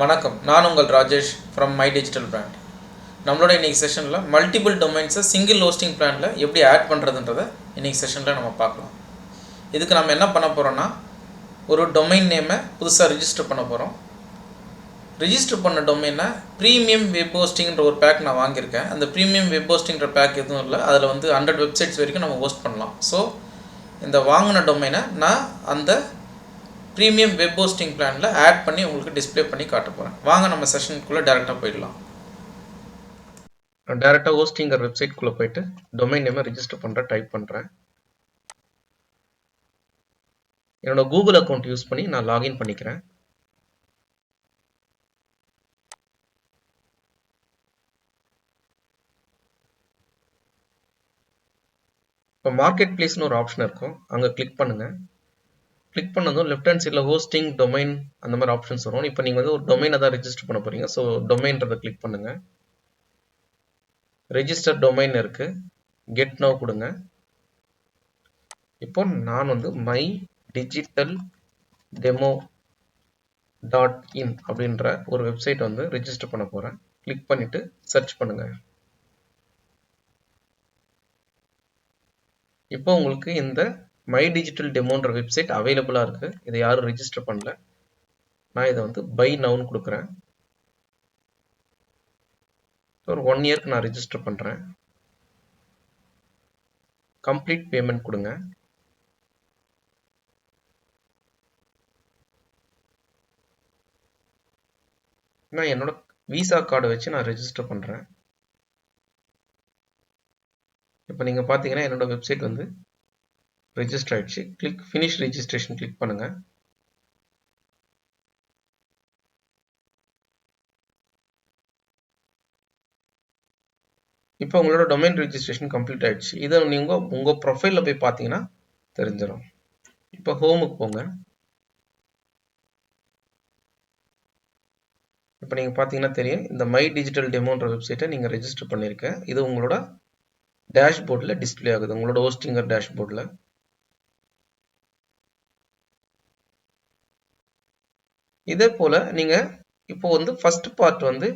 வணக்கம். நான் உங்கள் Rajesh from my digital brand நம்மளோட இன்றைக்கி செஷனில் மல்டிபிள் டொமைன்ஸை சிங்கிள் ஹோஸ்டிங் பிளானில் எப்படி ஆட் பண்ணுறதுன்றதை இன்றைக்கி செஷனில் நம்ம பார்க்கலாம். இதுக்கு நம்ம என்ன பண்ண போகிறோன்னா ஒரு டொமைன் நேமை புதுசாக ரிஜிஸ்டர் பண்ண போகிறோம் ரிஜிஸ்டர் பண்ண டொமைனை ப்ரீமியம் வெப் ஹோஸ்டிங்கிற ஒரு பேக் நான் வாங்கியிருக்கேன். அந்த ப்ரீமியம் வெப் ஹோஸ்டிங்கிற பேக் எதுவும் இல்லை. அதில் வந்து ஹண்ட்ரட் வெப்சைட்ஸ் வரைக்கும் நம்ம ஹோஸ்ட் பண்ணலாம். ஸோ இந்த வாங்கின டொமைனை நான் அந்த ப்ரீமியம் வெப் ஹோஸ்டிங் பிளானில் ஆட் பண்ணி உங்களுக்கு டிஸ்ப்ளே பண்ணி காட்ட போகிறேன் வாங்க நம்ம செஷனுக்குள்ளே டேரெக்டாக போயிடலாம். டேரெக்டாக ஹோஸ்டிங்கிற வெப்சைட்குள்ளே போயிட்டு டொமைன் நேமை ரிஜிஸ்டர் பண்ணுற டைப் பண்ணுறேன் என்னோட கூகுள் அக்கௌண்ட் யூஸ் பண்ணி நான் லாகின் பண்ணிக்கிறேன். இப்போ மார்க்கெட் பிளேஸ்னு ஒரு ஆப்ஷன் இருக்கும். அங்கே கிளிக் பண்ணுங்கள் கிளிக் பண்ணதும் லெஃப்ட் ஹேண்ட் சைடில் ஹோஸ்டிங் டொமைன் அந்த மாதிரி ஆப்ஷன்ஸ் வரும். இப்போ நீங்கள் வந்து ஒரு டொமைனை தான் ரெஜிஸ்டர் பண்ண போகிறீங்க ஸோ டொமைன்றதை கிளிக் பண்ணுங்கள் ரெஜிஸ்டர் டொமைன் இருக்குது கெட் நோ கொடுங்க. இப்போ நான் வந்து my digital demo dot in அப்படின்ற ஒரு வெப்சைட் வந்து ரெஜிஸ்டர் பண்ண போகிறேன் கிளிக் பண்ணிவிட்டு சர்ச் பண்ணுங்கள் இப்போ உங்களுக்கு இந்த மை டிஜிட்டல் டெமோன்ற வெப்சைட் அவைலபிளாக இருக்குது இதை யாரும் ரிஜிஸ்டர் பண்ணல. நான் இதை வந்து பை நவுன் கொடுக்குறேன். ஒரு ஒன் இயர்க்கு நான் ரிஜிஸ்டர் பண்ணுறேன் கம்ப்ளீட் பேமெண்ட் கொடுங்க. நான் என்னோட விசா கார்டை வச்சு நான் ரெஜிஸ்டர் பண்ணுறேன் இப்போ நீங்கள் பார்த்தீங்கன்னா என்னோட வெப்சைட் வந்து ரெஜிஸ்டர் ஆயிடுச்சு. கிளிக் ஃபினிஷ் ரெஜிஸ்ட்ரேஷன் கிளிக் பண்ணுங்க. இப்போ உங்களோட டொமைன் ரெஜிஸ்ட்ரேஷன் கம்ப்ளீட் ஆயிடுச்சு. இதை நீங்கள் உங்கள் ப்ரொஃபைலில் போய் பார்த்தீங்கன்னா தெரிஞ்சிடும் இப்போ ஹோமுக்கு போங்க. இப்போ நீங்கள் பார்த்தீங்கன்னா தெரியும். இந்த மை டிஜிட்டல் டெமோன்ற வெப்சைட்டை நீங்கள் ரெஜிஸ்டர் பண்ணியிருக்கேன். இது உங்களோட டேஷ்போர்டில் டிஸ்பிளே ஆகுது. உங்களோட ஹோஸ்டிங்கர் டேஷ்போர்டில் இதே போல் நீங்கள் இப்போ வந்து ஃபர்ஸ்ட் பார்ட் வந்து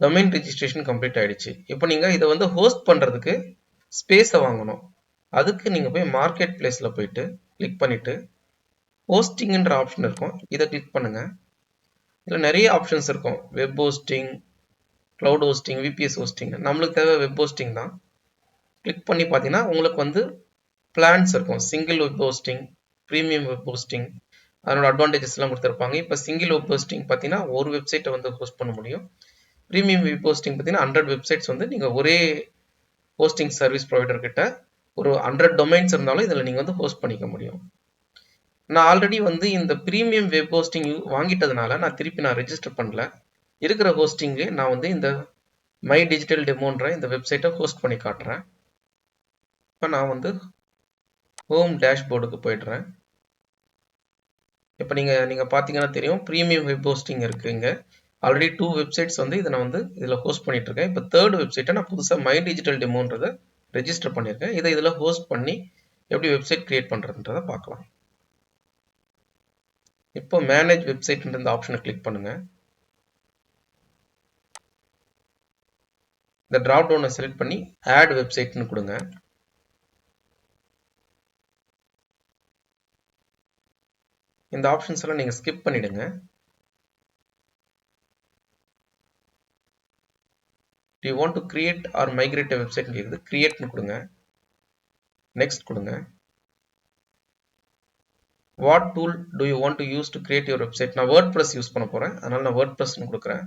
டொமைன் ரிஜிஸ்ட்ரேஷன் கம்ப்ளீட் ஆகிடுச்சு இப்போ நீங்கள் இதை வந்து ஹோஸ்ட் பண்ணுறதுக்கு ஸ்பேஸை வாங்கணும். அதுக்கு நீங்கள் போய் மார்க்கெட் பிளேஸில் போயிட்டு கிளிக் பண்ணிவிட்டு ஹோஸ்டிங்குன்ற ஆப்ஷன் இருக்கும். இதை கிளிக் பண்ணுங்கள் இதில் நிறைய ஆப்ஷன்ஸ் இருக்கும். Web hosting cloud hosting VPS hosting நம்மளுக்கு தேவை வெப் ஹோஸ்டிங் தான். கிளிக் பண்ணி பார்த்தீங்கன்னா உங்களுக்கு வந்து பிளான்ஸ் இருக்கும். Single web hosting premium web hosting அதனோட அட்வான்டேஜஸ்லாம் கொடுத்துருப்பாங்க. இப்போ சிங்கிள் வெப் ஹோஸ்டிங் பார்த்தீங்கன்னா ஒரு வெப்சைட்டை வந்து ஹோஸ்ட் பண்ண முடியும். ப்ரீமியம் வெப் ஹோஸ்டிங் பார்த்தீங்கன்னா ஹண்ட்ரட் வெப்சைட்ஸ் வந்து நீங்கள் ஒரே ஹோஸ்டிங் சர்வீஸ் ப்ரொவைடர் கிட்ட ஒரு ஹண்ட்ரட் டொமைன்ஸ் இருந்தாலும் இதில் நீங்கள் வந்து ஹோஸ்ட் பண்ணிக்க முடியும். நான் ஆல்ரெடி வந்து இந்த ப்ரீமியம் வெப் ஹோஸ்டிங் வாங்கிட்டதுனால நான் திருப்பி நான் ரெஜிஸ்டர் பண்ணல. இருக்கிற ஹோஸ்டிங்கு நான் வந்து இந்த மை டிஜிட்டல் டெமோன்ற இந்த வெப்சைட்டை ஹோஸ்ட் பண்ணி காட்டுறேன். இப்போ நான் வந்து ஹோம் டேஷ்போர்டுக்கு போயிடுறேன். இப்போ நீங்கள் நீங்கள் பார்த்தீங்கன்னா தெரியும் ப்ரீமியம் வெப் ஹோஸ்டிங் இருக்குது இங்கே. ஆல்ரெடி டூ வெப்சைட்ஸ் வந்து இதை நான் வந்து இதில் ஹோஸ்ட் பண்ணிட்டு இருக்கேன் இப்போ தேர்ட் வெப்சைட்டை நான் புதுசாக மை டிஜிட்டல் டெமோன்றதை ரெஜிஸ்டர் பண்ணியிருக்கேன். இதை இதில் ஹோஸ்ட் பண்ணி எப்படி வெப்சைட் க்ரியேட் பண்ணுறதுன்றதை பார்க்கலாம். இப்போ மேனேஜ் வெப்சைட்ன்ற இந்த ஆப்ஷனை கிளிக் பண்ணுங்கள் இந்த ட்ராப் டவுனை செலக்ட் பண்ணி ஆட் வெப்சைட்னு கொடுங்க. இந்த ஆப்ஷன்ஸ் எல்லாம் நீங்கள் ஸ்கிப் பண்ணிடுங்க. You want to create or migrate website இருக்குது கிரியேட்னு கொடுங்க. நெக்ஸ்ட் கொடுங்க. What tool do you want to use to create your website நான் வேர்ட் ப்ரெஸ் யூஸ் பண்ண போகிறேன் அதனால நான் வேர்ட் ப்ரெஸ்னு கொடுக்குறேன்.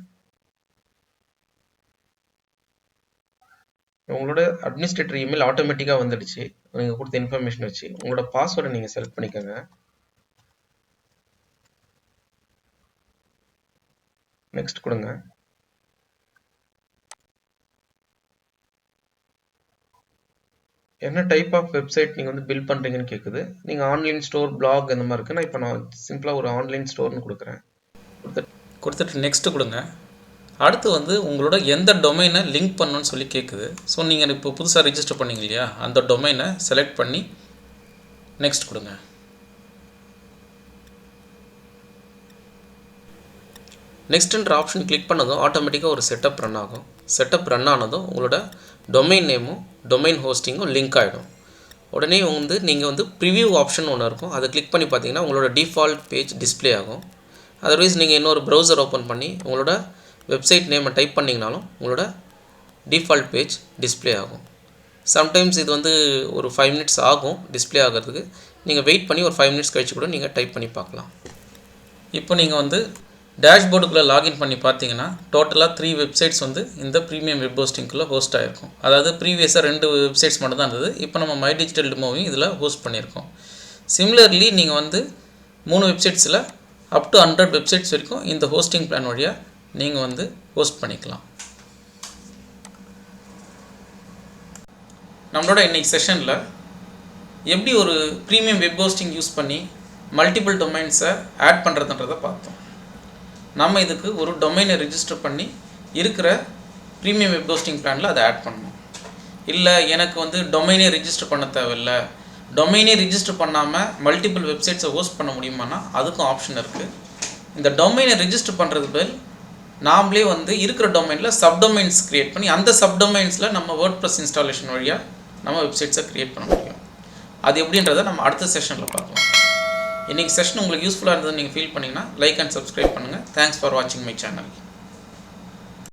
உங்களோட அட்மினிஸ்ட்ரேட்டர் இமெயில் ஆட்டோமேட்டிக்காக வந்துடுச்சு. நீங்கள் கொடுத்த இன்ஃபர்மேஷன் வச்சு. உங்களோட பாஸ்வேர்டை நீங்கள் செலக்ட் பண்ணிக்கோங்க. நெக்ஸ்ட் கொடுங்க. என்ன டைப் ஆஃப் வெப்சைட் நீங்கள் வந்து பில் பண்ணுறீங்கன்னு கேட்குது நீங்கள் ஆன்லைன் ஸ்டோர் பிளாக் இந்த மாதிரி இருக்குன்னா இப்போ நான் சிம்பிளாக ஒரு ஆன்லைன் ஸ்டோர்னு கொடுக்குறேன். கொடுத்துட்டு கொடுத்துட்டு நெக்ஸ்ட்டு கொடுங்க. அடுத்து வந்து உங்களோட எந்த டொமைனை லிங்க் பண்ணணும்னு சொல்லி கேட்குது ஸோ நீங்கள் இப்போ புதுசாக ரிஜிஸ்டர் பண்ணீங்க இல்லையா? அந்த டொமைனை செலக்ட் பண்ணி நெக்ஸ்ட் கொடுங்க. நெக்ஸ்ட்டுன்ற ஆப்ஷன் கிளிக் பண்ணதும் ஆட்டோமேட்டிக்காக ஒரு செட்டப் ரன் ஆகும். செட்டப் ரன் ஆனதும் உங்களோட டொமைன் நேமும் டொமைன் ஹோஸ்டிங்கும் லிங்க் ஆகிடும் உடனே வந்து நீங்கள் வந்து ப்ரிவியூ ஆப்ஷன் ஒன்று இருக்கும். அதை கிளிக் பண்ணி பார்த்தீங்கன்னா உங்களோட டிஃபால்ட் பேஜ் டிஸ்ப்ளே ஆகும். அதர்வைஸ் நீங்கள் இன்னொரு ப்ரௌசர் ஓப்பன் பண்ணி உங்களோட வெப்சைட் நேமை டைப் பண்ணிங்கனாலும் உங்களோட டிஃபால்ட் பேஜ் டிஸ்ப்ளே ஆகும். சம்டைம்ஸ் இது வந்து ஒரு ஃபைவ் மினிட்ஸ் ஆகும் டிஸ்ப்ளே ஆகிறதுக்கு. நீங்கள் வெயிட் பண்ணி ஒரு ஃபைவ் மினிட்ஸ் கழிச்சு கூட நீங்கள் டைப் பண்ணி பார்க்கலாம். இப்போ நீங்கள் வந்து டேஷ்போர்டுக்குள்ளே லாகின் பண்ணி பார்த்தீங்கன்னா டோட்டலாக த்ரீ வெப்சைட்ஸ் வந்து இந்த ப்ரீமியம் வெப் ஹோஸ்டிங்குள்ளே ஹோஸ்ட் ஆகிருக்கும் அதாவது ப்ரீவியஸாக ரெண்டு வெப்சைட்ஸ் மட்டும் தான் இருந்தது. இப்போ நம்ம மை டிஜிட்டல் டிமோவையும் இதில் ஹோஸ்ட் பண்ணியிருக்கோம். சிமிலர்லி நீங்கள் வந்து மூணு வெப்சைட்ஸில் அப் டு ஹண்ட்ரட் வெப்சைட்ஸ் வரைக்கும் இந்த ஹோஸ்டிங் பிளான் வழியாக நீங்கள் வந்து ஹோஸ்ட் பண்ணிக்கலாம். நம்மளோட இன்னைக்கு செஷனில் எப்படி ஒரு ப்ரீமியம் வெப் ஹோஸ்டிங் யூஸ் பண்ணி மல்டிபிள் டொமைன்ஸை ஆட் பண்ணுறதுன்றதை பார்த்தோம். நம்ம இதுக்கு ஒரு டொமைனை ரிஜிஸ்டர் பண்ணி இருக்கிற ப்ரீமியம் வெப் ஹோஸ்டிங் பிளானில் அதை ஆட் பண்ணணும். இல்லை எனக்கு வந்து டொமைனே ரிஜிஸ்டர் பண்ண தேவையில்லை. டொமைனே ரிஜிஸ்டர் பண்ணாமல் மல்டிபிள் வெப்சைட்ஸை ஹோஸ்ட் பண்ண முடியுமானா அதுக்கும் ஆப்ஷன் இருக்குது இந்த டொமைனை ரிஜிஸ்டர் பண்ணுறது பதில் நாமளே வந்து இருக்கிற டொமைனில் சப்டொமைன்ஸ் க்ரியேட் பண்ணி அந்த சப்டொமைன்ஸில் நம்ம வேர்ட் ப்ளஸ் இன்ஸ்டாலேஷன் வழியாக நம்ம வெப்சைட்ஸை க்ரியேட் பண்ண முடியும். அது எப்படின்றத நம்ம அடுத்த செஷனில் பார்க்கலாம். இன்றைக்கி செஷன் உங்களுக்கு யூஸ்ஃபுல்லாக இருந்ததுன்னு நீங்கள் ஃபீல் பண்ணிங்கன்னா லைக் அண்ட் சப்ஸ்கிரைப் பண்ணுங்கள் தேங்க்ஸ் ஃபார் வாட்சிங் மை சேனல்